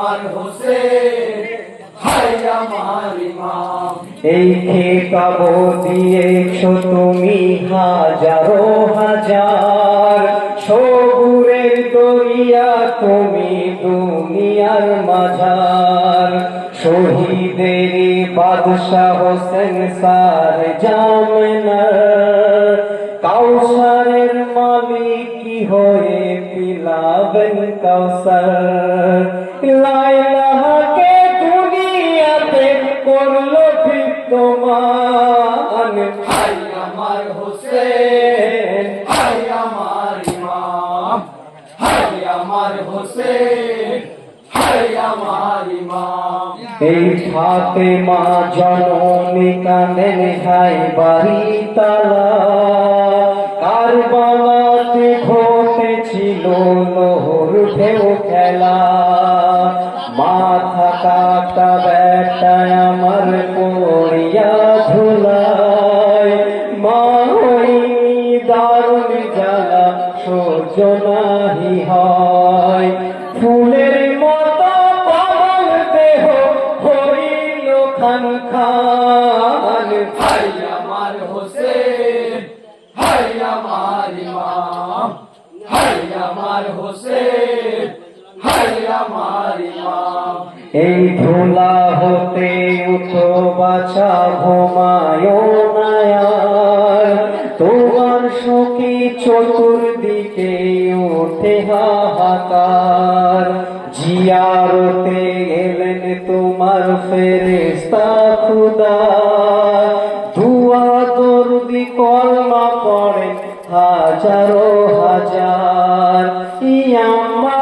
আমার হোসেন হাই আমার ইমাম। এই খেতাব দিয়েছ তুমি হাজারো হাজার। সবুরের দরিয়া তুমি দুনিয়ার মাঝার। শহীদের বাদশাহ হোসেন সার জামনার। কাউসারের মালিক কি হয়ে পিলাবেন কাউসার? লাইলাহাকে দুনিয়াতে করল ঠিক তোমার? হাই আমার হোসেন, হাই আমার ইমাম, হাই আমার হোসেন, হাই আমার ইমাম। এই ফাতে মা জননী কাঁদেন হাই বাড়ি তালা। কারবালাতে ঘটেছিল লোহর ঢেউ খেলা। মাথা কাটা বেটায় আমার পড়িয়া ধুলায় মা হইনি দারুণ জ্বালা, সহ্য নাহি হয়। ফুলের মতো পাগল দেহ হইল খান খান হাই আমার হোসেন, হাই আমার ইমাম, হাই আমার হোসেন। আমার এই ধুলা হতে উঠো, বাছা ঘুমায় নায়ার তোমার সুখী চতুর্দিকে ওঠে হাহাকার। জিয়ারতে এলেন তোমার ফেরেস্তা খুদা। দুয়া দরদি কলমা পড়ে হাজারো হাজার। ইয়াম্মা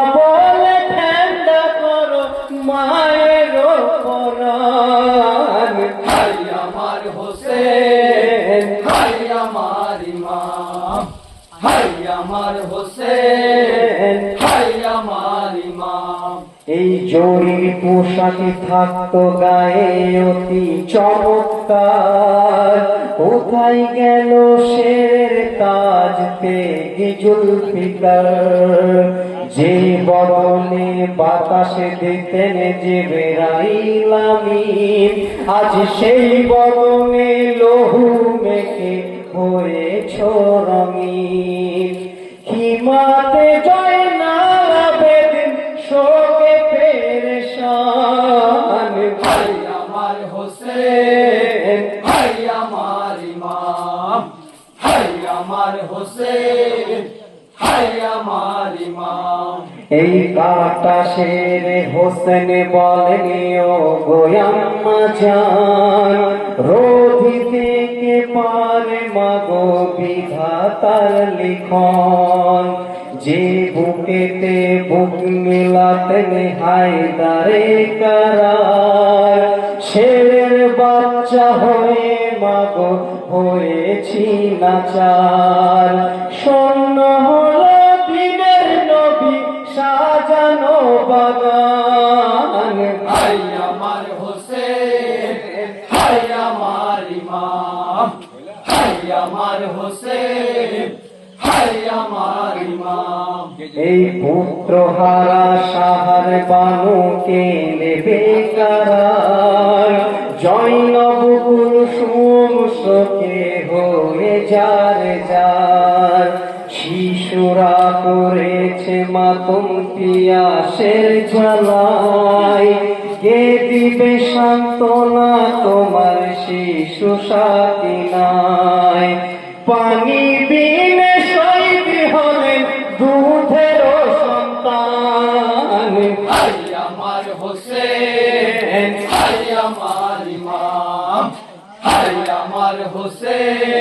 মায়ের পরাণ হাই আমার হোসেন হাই আমার ইমাম হাই আমার হোসেন। এই জরির পোশাকে থাকতো গায়ে অতি চমৎকার। কোথায় গেল শের তাজ তেগে জুলফিকার যে বদনে বাতাসে দিতেন যে বেড়াইলামি আজ সেই বদনে লহু মেখে হয়েছ রঙিন। হোসেন হাই আমার ইমাম হাই আমার হোসেন হাই আমার ইমাম। এই শের হোসেন বলেন, ও গোয়াম্মা জান রোধি থেকে পারে মাগো বিধাতার লিখন। যে বুকেতে বুক মিলাতেন হায়দারে কারার, শেরের বাচ্চা হয়ে মাগো হয়েছি নাচার শূন্য হলো দিনের নবী সাজানো বাগান। হাই আমার হোসেন, হাই আমার ইমাম, হাই আমার হোসেন। এই পুত্র হারা সাহার বানুকে নেবে কারার জৈনবকুল সুমসকে হয়ে যার যার শিশুরা করেছে মাতম পিয়াসের জ্বালায়। কে দিবে সান্ত্বনা তোমার শিশু সাথী নাই। পানি ইমাম